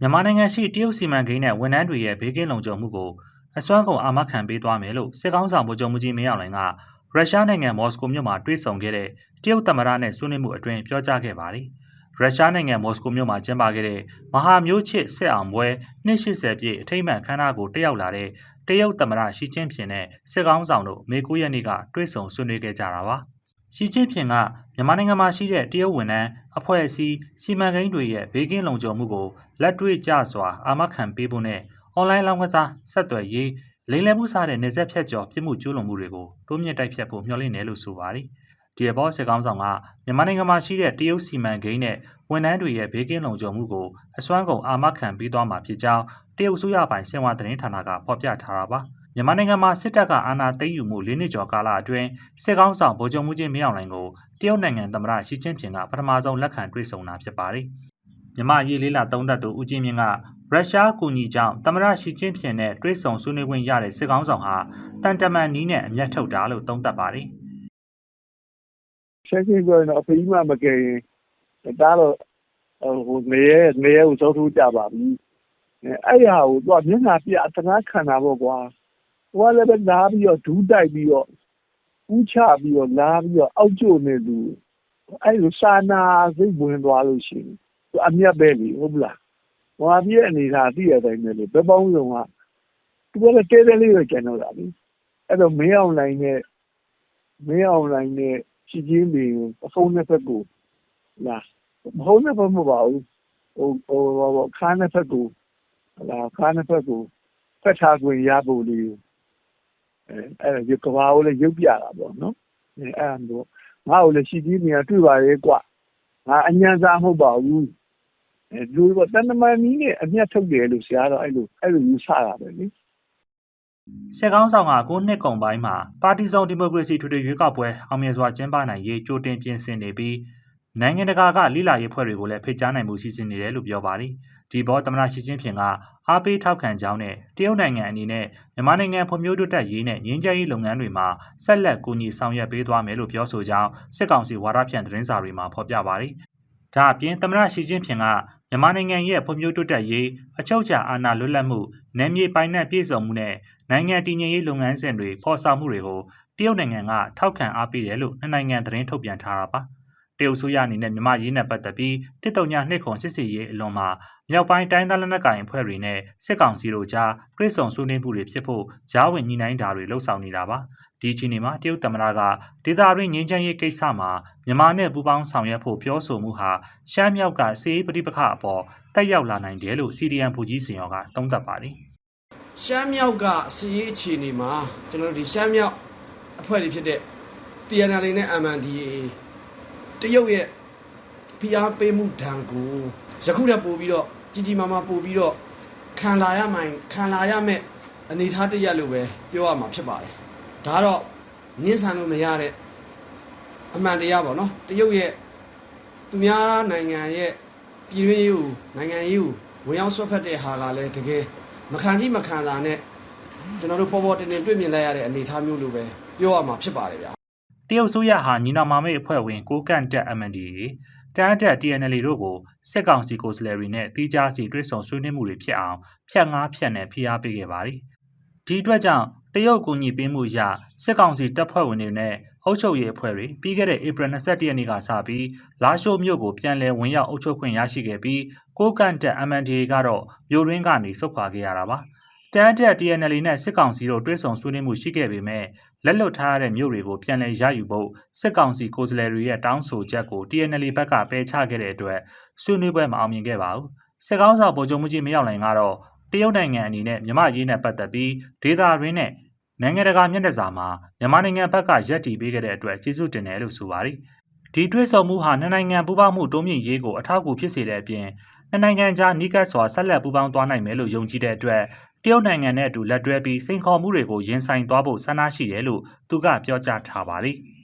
မြန်မာနိုင်ငံရှိတရုတ်စီမံကိန်းနဲ့ဝန်ထမ်းတွေရဲ့ဘေးကင်းလုံခြုံမှုကိုအစွမ်းကုန်အာမခံပေးသွားမယ်လို့စစ်ကောင်းဆောင်ဗိုလ်ချုပ်မှုကြီးမင်းအောင်လှိုင်ကရုရှားနိုင်ငံမော်စကိုမြို့မှာတွေ့ဆုံခဲ့တဲ့တရုတ်သမ္မတနဲ့ဆွေးနွေးမှုအတွင်ပြောကြားခဲ့ပါတယ်။ရုရှားနိုင်ငံမော်စကိုမြို့မှာကျင်းပခဲ့တဲ့မဟာမျိုးချစ်စစ်အောင်ပွဲ280ပြည့်အထိမ်းအမှန်ခမ်းနားကိုတက်ရောက်လာတဲ့တရုတ်သမ္မတရှီကျင်းဖျင်နဲ့စစ်ကောင်းဆောင်တို့မေ9ရက်နေ့ကတွေ့ဆုံဆွေးနွေးခဲ့ကြတာပါ။ ရှီကျင်းဖျင်ကမြန်မာနိုင်ငံမှာရှိတဲ့တရုတ်ဝန်ထမ်းအဖွဲ့အစည်းစီမံကိန်းတွေရဲ့ဘေးကင်းလုံခြုံမှုကိုလက်တွေ့ကျစွာအာမခံပေးဖို့နဲ့အွန်လိုင်းလောင်းကစားဆက်သွယ်ရေးလိမ်လည်မှုစတဲ့နေဆက်ဖြတ်ကျော်ပြစ်မှုကျူးလွန်မှုတွေကိုတိုးမြင့်တိုက်ဖြတ်ဖို့မျှော်လင့်တယ်လို့ဆိုပါတယ်။ဒီအပေါ်စစ်ကောင်းဆောင်ကမြန်မာနိုင်ငံမှာရှိတဲ့တရုတ်စီမံကိန်းနဲ့ဝန်ထမ်းတွေရဲ့ဘေးကင်းလုံခြုံမှုကိုအစွမ်းကုန်အာမခံပေးသွားမှာဖြစ်ကြောင်းတရုတ်ဆိုရပိုင်စင်ဝါသတင်းဌာနကဖော်ပြထားတာပါ။ မြန်မာနိုင်ငံမှာစစ်တပ်ကအာဏာသိမ်းယူမှု၄နှစ်ကျော်ကာလအတွင်းစစ်ကောင်းဆောင်ဗိုလ်ချုပ်မှုချင်းမင်းအောင်လှိုင်ကိုတရုတ်နိုင်ငံသမ္မတရှီကျင်းဖျင်ကပထမဆုံးလက်ခံတွေ့ဆုံတာဖြစ်ပါတယ်။မြန်မာရေးလေးလာသုံးသက်သူဦးချင်းမြင့်ကရုရှားကူညီကြောင်းသမ္မတရှီကျင်းဖျင်နဲ့တွေ့ဆုံဆွေးနွေးခွင့်ရတဲ့စစ်ကောင်းဆောင်ဟာတန်တမန်နီးနဲ့အမျက်ထုတ်တာလို့သုံးသပ်ပါတယ်ရှင်းရှင်းပြောရင်တော့အဖေကြီးမှမကယ်ရင်ဒါတော့ဟိုနေရနေရကိုစောထိုးကြပါပြီအဲ့ရဟိုသူကမျက်နှာပြအတနာခံတာပေါ့ကွာ ဟိုကလည်းပဲလာပြီးတော့ဒူးတိုက်ပြီးတော့ဥချပြီးတော့လာပြီးတော့အောက်ကျနေလူအဲ့လိုစာနာစိတ်ဝင်သွားလို့ရှိရင်သူအမျက်ပဲလေဟုတ်ပလားဟိုအပြည့်အနေထားသိရတိုင်းပဲလေဘယ်ပေါင်းဆုံးကသူကလည်းတဲတဲလေးပဲကျန်တော့တာလေအဲ့တော့မင်းအောင်လိုင်းနဲ့မင်းအောင်လိုင်းနဲ့ရှိချင်းတွေအဖုံးနှစ်ဖက်ကိုလာမဟုတ်နှစ်ဖက်မပါဘူးဟိုဟိုဟိုခါးနှစ်ဖက်ကိုလာခါးနှစ်ဖက်ကိုဖက်ထားခွင့်ရဖို့လေး အဲအဲ့ဒါကဘာကိုလည်းရုပ်ပြတာပေါ့နော်အဲအဲ့ဒါတော့ငါ့ကိုလည်းရှိချင်းတွေကတွေ့ပါရဲ့ကွငါအញ្ញံစားမဟုတ်ပါဘူးအဲလူကတန်တမန်ကြီးနဲ့အမျက်ထုတ်တယ်လို့ဆရာတော့အဲ့လိုအဲ့လိုယူဆတာပဲလေစစ်ကောင်းဆောင်က9နှစ်ကုန်ပိုင်းမှာပါတီစုံဒီမိုကရေစီထွေထွေရွေးကောက်ပွဲအောင်မြင်စွာကျင်းပနိုင်ရေးကြိုတင်ပြင်ဆင်နေပြီး နိုင်ငံတကာကလိလာရေးဖွဲ့တွေကိုလည်းဖိတ်ကြားနိုင်မှုရှိနေတယ်လို့ပြောပါတယ်။ဒီဘောသမ္မတရှီကျင်းဖျင်ကအားပေးထောက်ခံကြောင်းနဲ့တရုတ်နိုင်ငံအနေနဲ့မြန်မာနိုင်ငံဖွံ့ဖြိုးတိုးတက်ရေးနဲ့ငြိမ်းချမ်းရေးလုပ်ငန်းတွေမှာဆက်လက်ကူညီဆောင်ရွက်ပေးသွားမယ်လို့ပြောဆိုကြောင်းစစ်ကောင်စီဝါဒဖြန့်သတင်းစာတွေမှာဖော်ပြပါတယ်။ဒါအပြင်သမ္မတရှီကျင်းဖျင်ကမြန်မာနိုင်ငံရဲ့ဖွံ့ဖြိုးတိုးတက်ရေးအချုပ်အခြာအာဏာလွတ်လပ်မှုနယ်မြေပိုင်နက်ပြည့်စုံမှုနဲ့နိုင်ငံတည်ငြိမ်ရေးလုပ်ငန်းစဉ်တွေဖော်ဆောင်မှုတွေကိုတရုတ်နိုင်ငံကထောက်ခံအားပေးတယ်လို့နှစ်နိုင်ငံသတင်းထုတ်ပြန်ထားတာပါ တရုတ်ဆိုရအနေနဲ့မြန်မာရေးနဲ့ပတ်သက်ပြီးတစ်တုံညာနှစ်ခွန်စစ်စီရေးအလွန်မှာမြောက်ပိုင်းတိုင်းသားလက်နက်ကိုင်အဖွဲ့တွေနဲ့စစ်ကောင်စီတို့ကြားတွဲဆုံဆွေးနွေးမှုတွေဖြစ်ဖို့ကြားဝင်ညှိနှိုင်းတာတွေလှုပ်ဆောင်နေတာပါဒီအချိန်မှာတရုတ်သမ္မတကဒေသတွင်းငြိမ်းချမ်းရေးကိစ္စမှာမြန်မာနဲ့ပူးပေါင်းဆောင်ရွက်ဖို့ပြောဆိုမှုဟာရှမ်းမြောက်ကစီးရေးပဋိပက္ခအပေါ်တက်ရောက်လာနိုင်တယ်လို့ CDN ဘူကြီးစင်ရောကသုံးသပ်ပါတယ်ရှမ်းမြောက်ကစီရေးအခြေအနေမှာကျွန်တော်တို့ဒီရှမ်းမြောက်အဖွဲ့တွေဖြစ်တဲ့ TNL နဲ့ MNDAA တရုတ်ရဲ့ဖိအားပေးမှုဒဏ်ကိုယခုတည်းပို့ပြီးတော့ကြီးကြီးမားမားပို့ပြီးတော့ခံလာရမှန်ခံလာရမဲ့အနေအထားတစ်ရပ်လို့ပဲပြောရမှာဖြစ်ပါတယ်ဒါကတော့ငင်းဆန်လို့မရတဲ့အမှန်တရားပေါ့နော်တရုတ်ရဲ့သူများနိုင်ငံရဲ့ပြည်တွင်းရေးကိုနိုင်ငံရေးကိုဝင်ရောက်ဆွတ်ဖက်တဲ့ဟာကလည်းတကယ်မခံကြည့်မခံတာနဲ့ကျွန်တော်တို့ပေါ်ပေါ်တင်တင်တွေ့မြင်လိုက်ရတဲ့အနေအထားမျိုးလိုပဲပြောရမှာဖြစ်ပါတယ်ဗျာ တရုတ်ဆိုရဟာညီနောင်မာမိတ်အဖွဲ့ဝင်ကိုကန့်တက် MNDAA တန်းတက် TNL တို့ကိုစစ်ကောင်စီကိုယ်စားလှယ်တွေနဲ့တီးခြားစီတွဲဆောင်ဆွေးနွေးမှုတွေဖြစ်အောင်ဖြတ်ငားဖြတ်နဲ့ဖိအားပေးခဲ့ပါတယ်။ဒီအတွက်ကြောင့်တရုတ်ကူညီပေးမှုရစစ်ကောင်စီတပ်ဖွဲ့ဝင်တွေနဲ့အုပ်ချုပ်ရေးအဖွဲ့တွေပြီးခဲ့တဲ့ဧပြီ22ရက်နေ့ကစပြီးလာရှိုးမြို့ကိုပြန်လည်ဝင်ရောက်အုပ်ချုပ်ခွင့်ရရှိခဲ့ပြီးကိုကန့်တက် MNDAA ကတော့မြို့ရင်းကနေဆုတ်ခွာခဲ့ရတာပါ။တန်းတက် TNL နဲ့စစ်ကောင်စီတို့တွဲဆောင်ဆွေးနွေးမှုရှိခဲ့ပေမဲ့ လက်လွတ်ထားရတဲ့မြို့တွေကိုပြန်လည်ရယူဖို့စစ်ကောင်စီကိုယ်စားလှယ်တွေရဲ့တောင်းဆိုချက်ကို TNL ဘက်ကပယ်ချခဲ့တဲ့အတွက်ဆွေးနွေးပွဲမအောင်မြင်ခဲ့ပါဘူး။စစ်ကောင်းဆောင်ဗိုလ်ချုပ်မှုကြီးမရောက်နိုင်ကတော့တရုတ်နိုင်ငံအနေနဲ့မြမရေးနဲ့ပတ်သက်ပြီးဒေတာရင်းနဲ့နိုင်ငံတကာမျက်နှာစာမှာမြန်မာနိုင်ငံဘက်ကရက်တီပေးခဲ့တဲ့အတွက်ကျေးဇူးတင်တယ်လို့ဆိုပါတယ်။ဒီတွဲဆောင်မှုဟာနှစ်နိုင်ငံပူးပေါင်းမှုတိုးမြင့်ရေးကိုအထောက်အကူဖြစ်စေတဲ့အပြင်နှစ်နိုင်ငံကြားနီးကပ်စွာဆက်လက်ပူးပေါင်းသွားနိုင်မယ်လို့ယုံကြည်တဲ့အတွက် တရုတ်နိုင်ငံနဲ့အတူလက်တွဲပြီးစိန်ခေါ်မှုတွေကိုရင်ဆိုင်သွားဖို့ဆန္ဒရှိတယ်လို့သူကပြောကြားထားပါတယ်။